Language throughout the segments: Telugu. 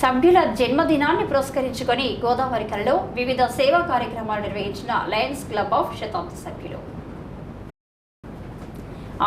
సభ్యుల జన్మదినాన్ని పురస్కరించుకొని గోదావరి కళలో వివిధ సేవా కార్యక్రమాలు నిర్వహించిన లయన్స్ క్లబ్ ఆఫ్ శతాబ్ది సభ్యులు.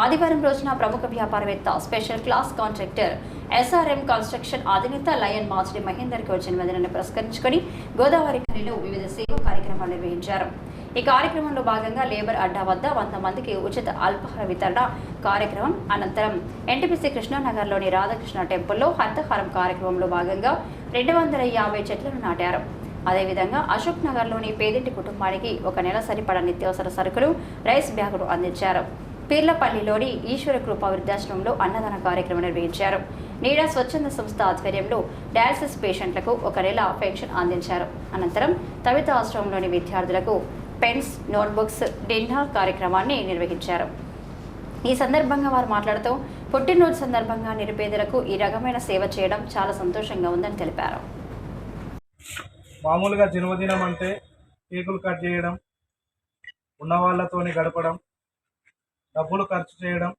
ఆదివారం రోజున ప్రముఖ వ్యాపారవేత్త special class contractor SRM construction అధినేత లయన్ మాచిడి మహేందర్ గౌడ్ జన్మదినాన్ని పురస్కరించుకొని గోదావరి ఖనిలో వివిధ సేవా కార్యక్రమాలు నిర్వహించారు. ఈ కార్యక్రమంలో భాగంగా లేబర్ అడ్డా వద్ద వంద మందికి ఉచిత అల్పాహార వితరణ కార్యక్రమం అనంతరం ఎన్టీపీసీ కృష్ణానగర్లోని రాధాకృష్ణ టెంపుల్లో హరితహారం కార్యక్రమంలో భాగంగా రెండు వందల యాభై చెట్లను నాటారు. అదేవిధంగా అశోక్ నగర్లోని పేదింటి కుటుంబానికి ఒక నెల సరిపడా నిత్యావసర సరుకులు రైస్ బ్యాగులు అందించారు. పీర్లపల్లిలోని ఈశ్వర కృప వృద్ధాశ్రమంలో అన్నదాన కార్యక్రమం నిర్వహించారు. నీడా స్వచ్ఛంద సంస్థ ఆధ్వర్యంలో డయాలసిస్ పేషెంట్లకు ఒక నెల పెన్షన్ అందించారు. అనంతరం తవిత ఆశ్రమంలోని విద్యార్థులకు పెన్స్ నోట్బుక్స్ డిన్నర్ కార్యక్రమాన్ని నిర్వహించారు. ఈ సందర్భంగా వారు మాట్లాడుతూ పుట్టినరోజు సందర్భంగా నిరుపేదలకు ఈ రకమైన సేవ చేయడం చాలా సంతోషంగా ఉందని తెలిపారు. మామూలుగా జన్మదినం అంటే కేకులు కట్ చేయడం ఉన్న వాళ్ళతోని గడపడం డబ్బులు ఖర్చు చేయడం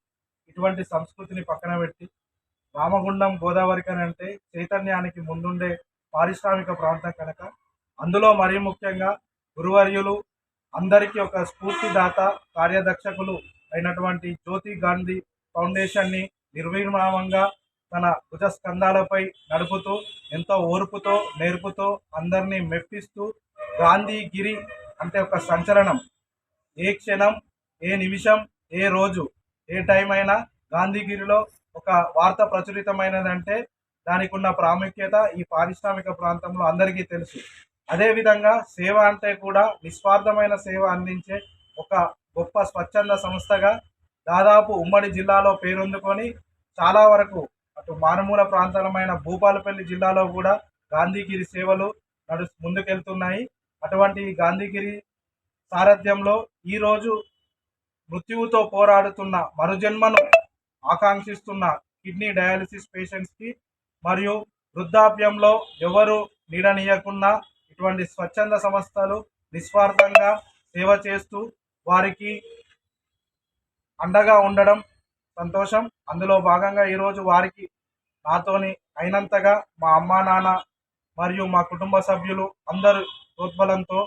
ఇటువంటి సంస్కృతిని పక్కన పెట్టి రామగుండం గోదావరి కని అంటే చైతన్యానికి ముందుండే పారిశ్రామిక ప్రాంతం కనుక అందులో మరీ ముఖ్యంగా గురువర్యులు అందరికీ ఒక స్ఫూర్తిదాత కార్యదర్శకులు అయినటువంటి జ్యోతి గాంధీ ఫౌండేషన్ని నిర్విరామంగా తన భుజ స్కంధాలపై నడుపుతూ ఎంతో ఓర్పుతో నేర్పుతో అందరినీ మెప్పిస్తూ గాంధీగిరి అంటే ఒక సంచలనం. ఏ క్షణం ఏ నిమిషం ఏ రోజు ఏ టైం అయినా గాంధీగిరిలో ఒక వార్త ప్రచురితమైనదంటే దానికి ఉన్న ప్రాముఖ్యత ఈ పారిశ్రామిక ప్రాంతంలో అందరికీ తెలుసు. అదేవిధంగా సేవ అంటే కూడా నిస్వార్థమైన సేవ అందించే ఒక గొప్ప స్వచ్ఛంద సంస్థగా దాదాపు ఉమ్మడి జిల్లాలో పేరొందుకొని చాలా వరకు అటు మారుమూల ప్రాంతాలమైన భూపాలపల్లి జిల్లాలో కూడా గాంధీగిరి సేవలు నడు ముందుకెళ్తున్నాయి. అటువంటి గాంధీగిరి సారథ్యంలో ఈరోజు మృత్యువుతో పోరాడుతున్న మరుజన్మను ఆకాంక్షిస్తున్న కిడ్నీ డయాలసిస్ పేషెంట్స్కి మరియు వృద్ధాప్యంలో ఎవరు నీడనీయకుండా ఇటువంటి స్వచ్ఛంద సంస్థలు నిస్వార్థంగా సేవ చేస్తూ వారికి అండగా ఉండడం సంతోషం. అందులో భాగంగా ఈరోజు వారికి నాతోని అయినంతగా మా అమ్మా నాన్న మరియు మా కుటుంబ సభ్యులు అందరు ప్రోద్బలంతో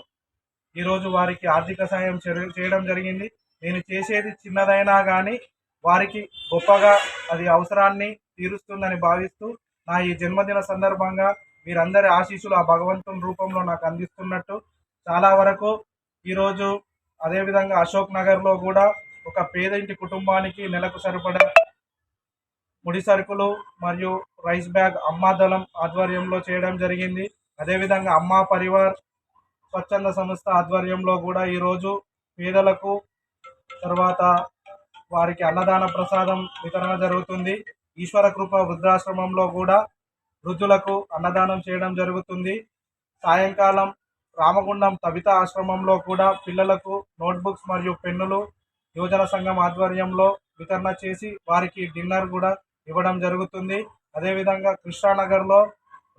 ఈరోజు వారికి ఆర్థిక సాయం చేయడం జరిగింది. నేను చేసేది చిన్నదైనా కానీ వారికి గొప్పగా అది అవసరాన్ని తీరుస్తుందని భావిస్తూ నా ఈ జన్మదిన సందర్భంగా మీరందరి ఆశీస్సులు ఆ భగవంతుని రూపంలో నాకు అందిస్తున్నట్టు. చాలా వరకు ఈరోజు అదేవిధంగా అశోక్ నగర్లో కూడా ఒక పేదింటి కుటుంబానికి నెలకు సరిపడా ముడి సరుకులు మరియు రైస్ బ్యాగ్ అమ్మాదళం ఆధ్వర్యంలో చేయడం జరిగింది. అదేవిధంగా అమ్మా పరివార్ స్వచ్ఛంద సంస్థ ఆధ్వర్యంలో కూడా ఈరోజు పేదలకు తర్వాత వారికి అన్నదాన ప్రసాదం వితరణ జరుగుతుంది. ఈశ్వర కృప వృద్ధాశ్రమంలో కూడా వృద్ధులకు అన్నదానం చేయడం జరుగుతుంది. సాయంకాలం రామగుండం తబిత ఆశ్రమంలో కూడా పిల్లలకు నోట్బుక్స్ మరియు పెన్నులు యువజన సంఘం ఆధ్వర్యంలో వితరణ చేసి వారికి డిన్నర్ కూడా ఇవ్వడం జరుగుతుంది. అదేవిధంగా కృష్ణానగర్లో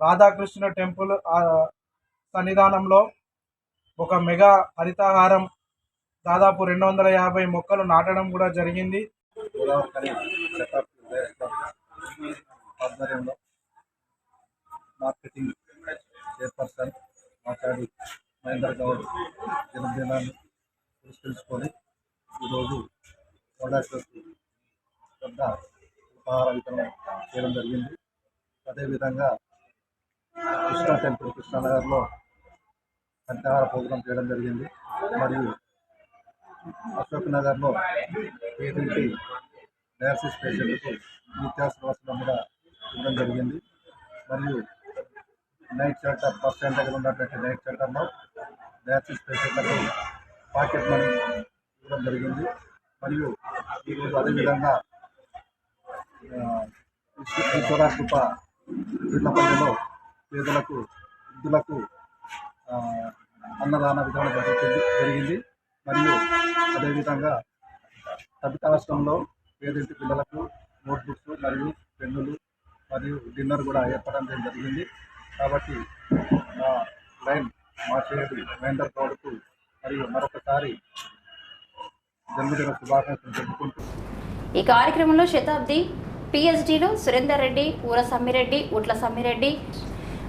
రాధాకృష్ణ టెంపుల్ సన్నిధానంలో ఒక మెగా హరితాహారం దాదాపు రెండు వందల యాభై మొక్కలు నాటడం కూడా జరిగింది. ఆధ్వర్యంలో మార్కెటింగ్ చైర్పర్సన్ మాట్లాడి మహేందర్ గౌడ్ జన్మదినాన్ని పురస్కరించుకొని ఈరోజు కోడాశ్వరి పెద్ద ఉపహార వితరణ చేయడం జరిగింది. అదేవిధంగా కృష్ణా టెంపుల్ కృష్ణానగర్లో కంఠాహార ప్రోగ్రాం చేయడం జరిగింది. మరియు అశోక్ నగర్లో పేదింటి డయాలసిస్ పేషెంట్కు నిత్యావసర వసతులు కూడా ఇవ్వడం జరిగింది. మరియు నైట్ షెల్టర్ బస్ స్టాండ్ దగ్గర ఉన్నటువంటి నైట్ షెల్టర్లో డయాలసిస్ పేషెంట్లకు పాకెట్ మనీ ఇవ్వడం జరిగింది. మరియు ఈరోజు అదేవిధంగా ఆ, ఈశ్వ- పేదలకు వృద్ధులకు అన్నదాన విధానం జరుగుతుంది జరిగింది. మరియు అదేవిధంగా కవితాశ్రమంలో పేదింటి పిల్లలకు నోట్బుక్స్ మరియు పెన్నులు మరియు డిన్నర్ కూడా ఏర్పడడం జరిగింది. కాబట్టి నా లైన్ మా చేతి మహేందర్ గౌడ్కు మరియు మరొకసారి జన్మదిన శుభాకాంక్షలు తెలుపుకుంటూ ఈ కార్యక్రమంలో శతాబ్ది పిఎస్డీలో Surender Reddy Oora Sammireddy Utla Sammireddy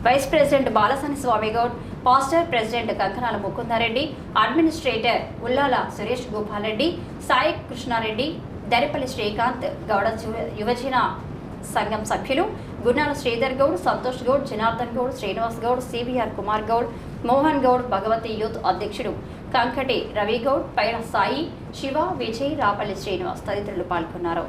vice president Balasani Swamy Goud pastor president Kankanala Mukundareddy administrator Ullala Suresh Gopalreddy Sai Krishnareddy Daripalli Srikanth Gouda యువజన సంఘం సభ్యులు గున్నాల శ్రీధర్ గౌడ్ సంతోష్ గౌడ్ జనార్దన్ గౌడ్ శ్రీనివాస్ గౌడ్ సివిఆర్ కుమార్ గౌడ్ మోహన్ గౌడ్ భగవతి యూత్ అధ్యక్షుడు కంకటి రవి గౌడ్ పైన సాయి శివ విజయ్ రాపల్లి శ్రీనివాస్ తదితరులు పాల్గొన్నారు.